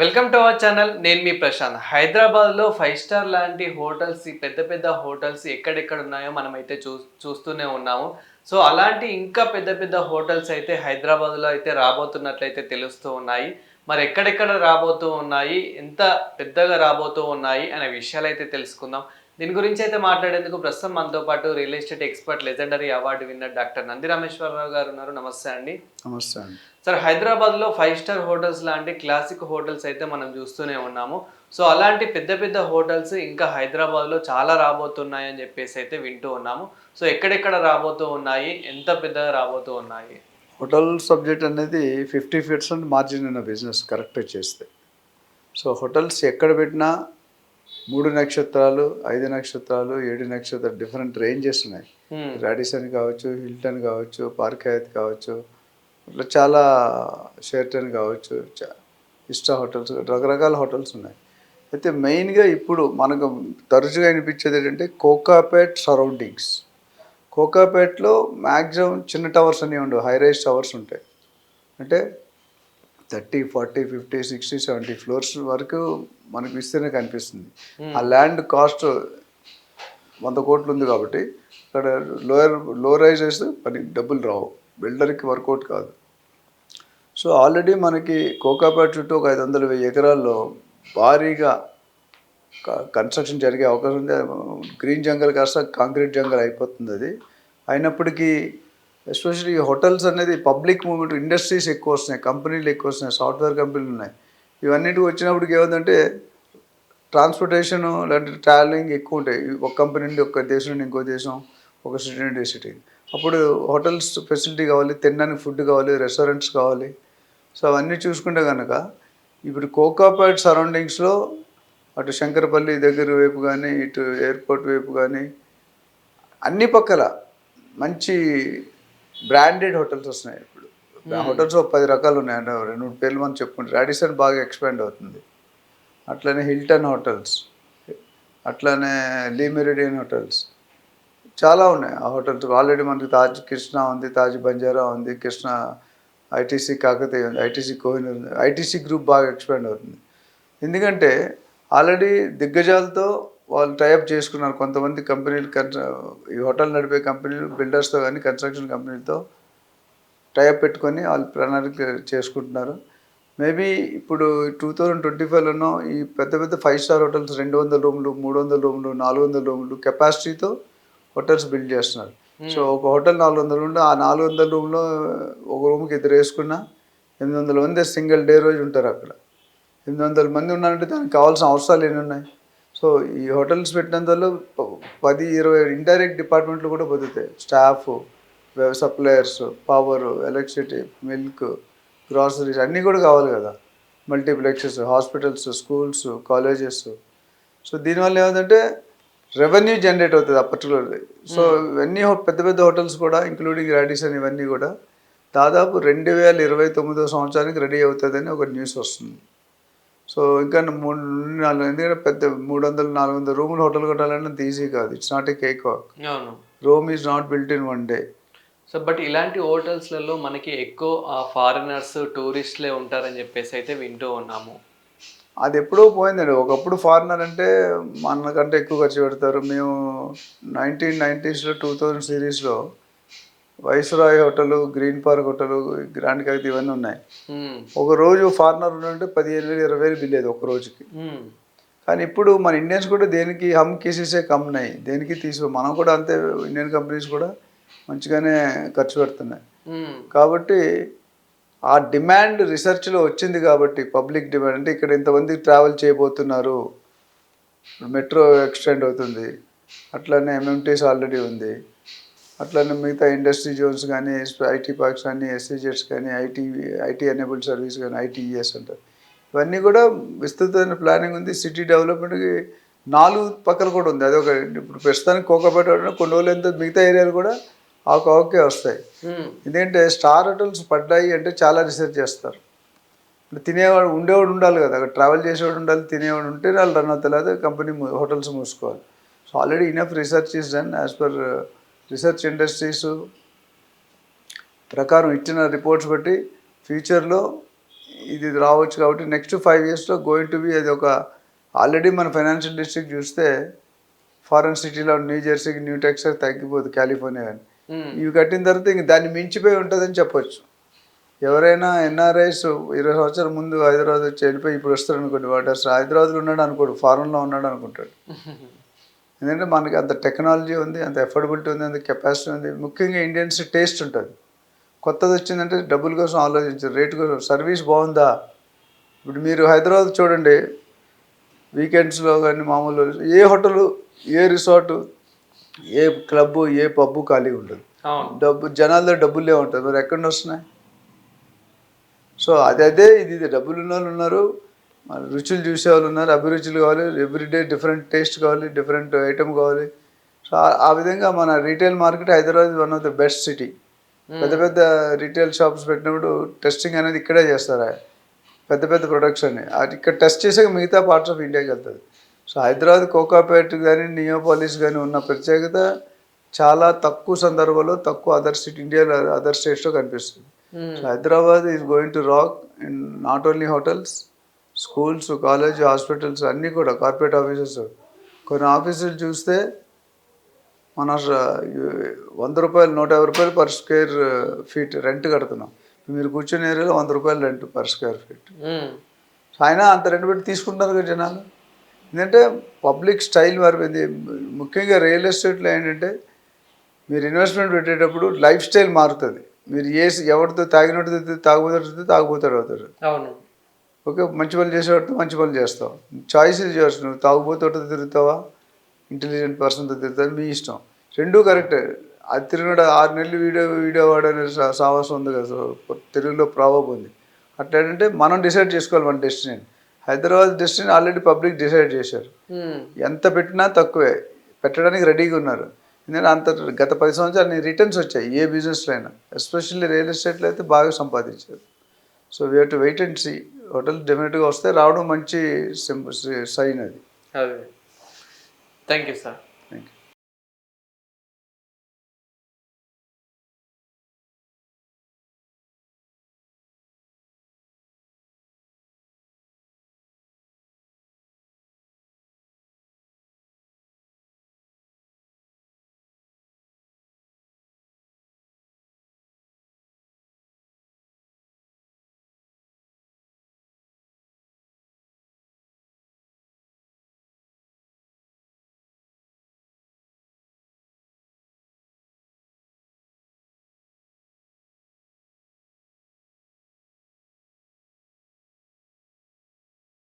Welcome to our channel నేను మీ ప్రశాంత్. హైదరాబాద్లో five star లాంటి హోటల్స్ పెద్ద పెద్ద హోటల్స్ ఎక్కడెక్కడ ఉన్నాయో మనం అయితే చూ చూస్తూనే ఉన్నాము. సో అలాంటి ఇంకా పెద్ద పెద్ద హోటల్స్ అయితే హైదరాబాద్లో అయితే రాబోతున్నట్లయితే తెలుస్తూ ఉన్నాయి. మరి ఎక్కడెక్కడ రాబోతూ ఉన్నాయి ఎంత పెద్దగా రాబోతూ ఉన్నాయి అనే విషయాలు అయితే తెలుసుకుందాం. దీని గురించి అయితే మాట్లాడేందుకు ప్రస్తుతం మనతో పాటు real estate expert legendary award winner doctor Nandi Rameshwararao గారు ఉన్నారు. నమస్తే అండి. నమస్తే అండి. సార్ హైదరాబాద్లో ఫైవ్ స్టార్ హోటల్స్ లాంటి క్లాసిక్ హోటల్స్ అయితే మనం చూస్తూనే ఉన్నాము. సో అలాంటి పెద్ద పెద్ద హోటల్స్ ఇంకా హైదరాబాద్లో చాలా రాబోతున్నాయి అని చెప్పేసి అయితే వింటూ ఉన్నాము. సో ఎక్కడెక్కడ రాబోతూ ఉన్నాయి? ఎంత పెద్దగా రాబోతూ ఉన్నాయి? హోటల్ సబ్జెక్ట్ అనేది ఫిఫ్టీ పర్సెంట్ మార్జిన్ ఉన్న బిజినెస్ కరెక్ట్గా చేస్తే. సో హోటల్స్ ఎక్కడ పెట్టినా మూడు నక్షత్రాలు ఐదు నక్షత్రాలు ఏడు నక్షత్రాలు డిఫరెంట్ రేంజెస్ ఉన్నాయి. Hmm. రాడిసన్ కావచ్చు హిల్టన్ కావచ్చు పార్క్ హయత్ కావచ్చు ఇట్లా చాలా షేర్టన్ కావచ్చు ఇష్టా హోటల్స్ రకరకాల హోటల్స్ ఉన్నాయి. అయితే మెయిన్గా ఇప్పుడు మనకు తరచుగా అనిపించేది ఏంటంటే కోకాపేట్ సరౌండింగ్స్. కోకాపేట్లో మ్యాక్సిమం చిన్న టవర్స్ అనేవి ఉండవు హై రైజ్ టవర్స్ ఉంటాయి. అంటే thirty forty fifty sixty seventy floors వరకు మనకు ఇస్తేనే కనిపిస్తుంది. ఆ ల్యాండ్ కాస్ట్ వంద కోట్లు ఉంది కాబట్టి ఇక్కడ లోయర్లో రైజ్ వేస్తే పని డబ్బులు రావు. బిల్డర్కి వర్కౌట్ కాదు. సో ఆల్రెడీ మనకి కోకాపేట చుట్టూ ఒక ఐదు వందల వెయ్యి ఎకరాల్లో భారీగా క- కన్స్ట్రక్షన్ జరిగే అవకాశం ఉంది. గ్రీన్ జంగల్ కాస్త కాంక్రీట్ జంగల్ అయిపోతుంది అది. అయినప్పటికీ ఎస్పెషల్లీ హోటల్స్ అనేది పబ్లిక్ మూమెంట్ ఇండస్ట్రీస్ ఎక్కువ వస్తున్నాయి కంపెనీలు ఎక్కువ వస్తున్నాయి సాఫ్ట్వేర్ కంపెనీలు ఉన్నాయి. ఇవన్నిటికి వచ్చినప్పటికి ఏమందంటే ట్రాన్స్పోర్టేషన్ లేదంటే ట్రావెలింగ్ ఎక్కువ ఉంటాయి. ఒక కంపెనీ నుండి ఒక దేశం నుండి ఇంకో దేశం ఒక సిటీ నుండి సిటీ. అప్పుడు హోటల్స్ ఫెసిలిటీ కావాలి తినడానికి ఫుడ్ కావాలి రెస్టారెంట్స్ కావాలి. సో అవన్నీ చూసుకుంటే కనుక ఇప్పుడు కోకాపేట్ సరౌండింగ్స్లో అటు శంకరపల్లి దగ్గర వైపు కానీ ఇటు ఎయిర్పోర్ట్ వైపు కానీ అన్ని పక్కల మంచి బ్రాండెడ్ హోటల్స్ వస్తున్నాయి ఇప్పుడు. హోటల్స్ ఒక పది రకాలు ఉన్నాయి అంటే రెండు మూడు పేర్లు మనం చెప్పుకుంటే రాడిసన్ బాగా ఎక్స్పాండ్ అవుతుంది. అట్లనే హిల్టన్ హోటల్స్ అట్లనే లీ మెరిడియన్ హోటల్స్ చాలా ఉన్నాయి. ఆ హోటల్స్ ఆల్రెడీ మనకి తాజ్ కృష్ణ ఉంది తాజ్ బంజారా ఉంది కృష్ణ ఐటీసీ కాకతీయ ఉంది ఐటీసీ కోహినూర్ ఉంది ఐటీసీ గ్రూప్ బాగా ఎక్స్పాండ్ అవుతుంది. ఎందుకంటే ఆల్రెడీ దిగ్గజాలతో వాళ్ళు టైఅప్ చేసుకున్నారు. కొంతమంది కంపెనీలు ఈ హోటల్ నడిపే కంపెనీలు బిల్డర్స్తో కానీ కన్స్ట్రక్షన్ కంపెనీలతో టైఅప్ పెట్టుకొని వాళ్ళు ప్రణాళిక చేసుకుంటున్నారు. మేబీ ఇప్పుడు టూ థౌజండ్ ట్వంటీ ఫైవ్లోనో ఈ పెద్ద పెద్ద ఫైవ్ స్టార్ హోటల్స్ రెండు వందల రూములు మూడు వందల రూములు నాలుగు వందల రూములు కెపాసిటీతో హోటల్స్ బిల్డ్ చేస్తున్నారు. సో ఒక హోటల్ నాలుగు వందల రూమ్లు ఆ నాలుగు వందల రూమ్లో ఒక రూమ్కి ఇద్దరు వేసుకున్నా ఎనిమిది వందల మంది సింగిల్ డే రోజు ఉంటారు అక్కడ. ఎనిమిది వందల మంది ఉన్నారంటే దానికి కావాల్సిన అవసరాలు ఎన్ని ఉన్నాయి? సో ఈ హోటల్స్ పెట్టినందువల్ల పది ఇరవై ఇండైరెక్ట్ డిపార్ట్మెంట్లు కూడా బతుకుతాయి. Staff suppliers power electricity milk groceries అన్నీ కూడా కావాలి కదా. Multiplexes hospitals schools colleges. So దీనివల్ల ఏమంటే రెవెన్యూ జనరేట్ అవుతుంది ఆ పర్టికులర్ సో ఇవన్నీ పెద్ద పెద్ద హోటల్స్ కూడా ఇంక్లూడింగ్ రాడిసన్ ఇవన్నీ కూడా దాదాపు రెండు వేల ఇరవై తొమ్మిదో సంవత్సరానికి రెడీ అవుతుందని ఒక న్యూస్ వస్తుంది. సో ఇంకా మూడు నాలుగు ఎందుకంటే పెద్ద మూడు వందలు నాలుగు వందల రూములు హోటల్ కట్టాలంటే అంత ఈజీ కాదు. It's not a cakewalk Rome is not built in one day so but ఇలాంటి హోటల్స్లలో మనకి ఎక్కువ ఫారినర్స్ టూరిస్ట్లే ఉంటారని చెప్పేసి అయితే వింటూ ఉన్నాము. అది ఎప్పుడో పోయిందండి. ఒకప్పుడు ఫారినర్ అంటే మనకంటే ఎక్కువ ఖర్చు పెడతారు. మేము నైన్టీన్ నైంటీస్లో టూ థౌజండ్ సిరీస్లో Viceroy hotel green park hotel grand Kakati ఇవన్నీ ఉన్నాయి మ్మ్. ఒక రోజు ఫారినర్ ఉందంటే పదిహేను వేలు ఇరవై వేలు బిల్లేదు ఒక రోజుకి మ్మ్. కానీ ఇప్పుడు మన ఇండియన్స్ కూడా దేనికి హమ్ కేసెసే కమ్మున్నాయి దేనికి తీసుకో మనం కూడా అంతే ఇండియన్ కంపెనీస్ కూడా మంచిగానే ఖర్చు పెడుతున్నాయి మ్మ్. కాబట్టి ఆ డిమాండ్ రీసెర్చ్లో వచ్చింది కాబట్టి పబ్లిక్ డిమాండ్ అంటే ఇక్కడ ఇంతమంది ట్రావెల్ చేయబోతున్నారు మెట్రో ఎక్స్టెండ్ అవుతుంది అట్లనే ఎంఎంటీస్ ఆల్రెడీ ఉంది అట్లనే మిగతా ఇండస్ట్రీ జోన్స్ కానీ ఐటీ పార్క్స్ కానీ ఎస్సీజెట్స్ కానీ ఐటీ ఐటీ ఎనేబుల్డ్ సర్వీస్ కానీ ఐటీఈఎస్ అంటారు. ఇవన్నీ కూడా విస్తృతమైన ప్లానింగ్ ఉంది. సిటీ డెవలప్మెంట్కి నాలుగు పక్కల కూడా ఉంది. అదొక ఇప్పుడు ప్రస్తుతానికి కోకపేట కొన్ని రోజులు ఎంత మిగతా ఏరియాలు కూడా ఆ కోకే వస్తాయి. ఇదేంటే? స్టార్ హోటల్స్ పడ్డాయి అంటే చాలా రీసెర్చ్ చేస్తారు. తినేవాడు ఉండేవాడు ఉండాలి కదా. అక్కడ ట్రావెల్ చేసేవాడు ఉండాలి తినేవాడు ఉంటే వాళ్ళు రన్ అవుతాయి లేదా company hotels మూసుకోవాలి. So already enough research is done as per research industries ప్రకారం ఇచ్చిన రిపోర్ట్స్ బట్టి ఫ్యూచర్లో ఇది రావచ్చు కాబట్టి నెక్స్ట్ ఫైవ్ ఇయర్స్లో గోయింగ్ టు బి అది ఒక ఆల్రెడీ మన ఫైనాన్షియల్ డిస్ట్రిక్ట్ చూస్తే ఫారెన్ సిటీలో న్యూ జెర్సీకి న్యూ టెక్సస్ తగ్గిపోతుంది కాలిఫోర్నియా మ్మ్. ఇవి కట్టిన తర్వాత ఇంక దాన్ని మించిపోయి ఉంటుందని చెప్పొచ్చు. ఎవరైనా ఎన్ఆర్ఐస్ ఇరవై సంవత్సరాల ముందు హైదరాబాద్ వచ్చి వెళ్ళిపోయి ఇప్పుడు వస్తారు అనుకోండి అసలు హైదరాబాద్లో ఉన్నాడు అనుకోడు ఫారెన్లో ఉన్నాడు అనుకుంటాడు. ఎందుకంటే మనకి అంత టెక్నాలజీ ఉంది అంత ఎఫోర్డబిలిటీ ఉంది అంత కెపాసిటీ ఉంది. ముఖ్యంగా ఇండియన్స్ టేస్ట్ ఉంటుంది. కొత్తది వచ్చిందంటే డబ్బుల కోసం ఆలోచించారు రేటు కోసం. సర్వీస్ బాగుందా? ఇప్పుడు మీరు హైదరాబాద్ చూడండి వీకెండ్స్లో కానీ మామూలు ఏ హోటలు ఏ రిసార్టు ఏ క్లబ్ ఏ పబ్బు ఖాళీ ఉండదు. డబ్బు జనాల్లో డబ్బులే ఉంటుంది మరి ఎక్కడి వస్తున్నాయి? సో అది ఇది డబ్బులు ఉన్న వాళ్ళు ఉన్నారు మరి రుచులు చూసే వాళ్ళు ఉన్నారు అభిరుచులు కావాలి ఎవ్రీడే డిఫరెంట్ టేస్ట్ కావాలి డిఫరెంట్ ఐటమ్ కావాలి. సో ఆ- విధంగా మన retail market Hyderabad one of the best city పెద్ద పెద్ద రీటైల్ షాప్స్ పెట్టినప్పుడు టెస్టింగ్ అనేది ఇక్కడే చేస్తారు? పెద్ద పెద్ద ప్రొడక్ట్స్ అన్ని అది ఇక్కడ టెస్ట్ చేసాక మిగతా పార్ట్స్ ఆఫ్ ఇండియాకి వెళ్తుంది. సో హైదరాబాద్ కోకాపేట్ కానీ నియోపాలిస్ కానీ ఉన్న ప్రత్యేకత చాలా తక్కువ సందర్భంలో తక్కువ అదర్ సిటీ ఇండియా అదర్ స్టేట్స్లో కనిపిస్తుంది. So Hyderabad is going to rock in not only hotels schools college hospitals అన్నీ కూడా కార్పొరేట్ ఆఫీసెస్. కొన్ని ఆఫీసులు చూస్తే మన వంద రూపాయలు నూట యాభై రూపాయలు పర్ స్క్వేర్ ఫీట్ రెంట్ కడుతున్నాం. మీరు కూర్చునే ఏరియాలో వంద రూపాయలు రెంట్ పర్ స్క్వేర్ ఫీట్. అయినా అంత రెండు పెట్టి తీసుకుంటున్నారు కదా జనాలు. ఎందుకంటే పబ్లిక్ స్టైల్ మారిపోయింది. ముఖ్యంగా రియల్ ఎస్టేట్లో ఏంటంటే మీరు ఇన్వెస్ట్మెంట్ పెట్టేటప్పుడు లైఫ్ స్టైల్ మారుతుంది. మీరు ఏ ఎవరితో తాగినట్టు తాగుబోతాడు తాగుబోతాడు అవుతాడు అవును. ఓకే మంచి పనులు చేసేవాడితో మంచి పనులు చేస్తావు. చాయిస్ చేయవచ్చు నువ్వు తాగుబోతోతో తిరుగుతావా? ఇంటెలిజెంట్ పర్సన్తో తిరుగుతావు? మీ ఇష్టం. రెండూ కరెక్టే. అది తిరిగినాడు ఆరు నెలలు వీడియో వీడియో వాడనే సావాసం ఉంది కదా తెలుగులో ప్రాబబ్ ఉంది. అట్లా ఏంటంటే మనం డిసైడ్ చేసుకోవాలి మన destiny Hyderabad destiny already public decide చేశారు. ఎంత పెట్టినా తక్కువే. పెట్టడానికి రెడీగా ఉన్నారు. ఎందుకంటే అంత గత పది సంవత్సరాలు రిటర్న్స్ వచ్చాయి ఏ బిజినెస్లో అయినా. ఎస్పెషల్లీ రియల్ ఎస్టేట్లో అయితే బాగా సంపాదించారు. So we to wait and see hotel డెఫినెట్గా వస్తే రావడం మంచి సైన్ అది. అదే. Thank you sir.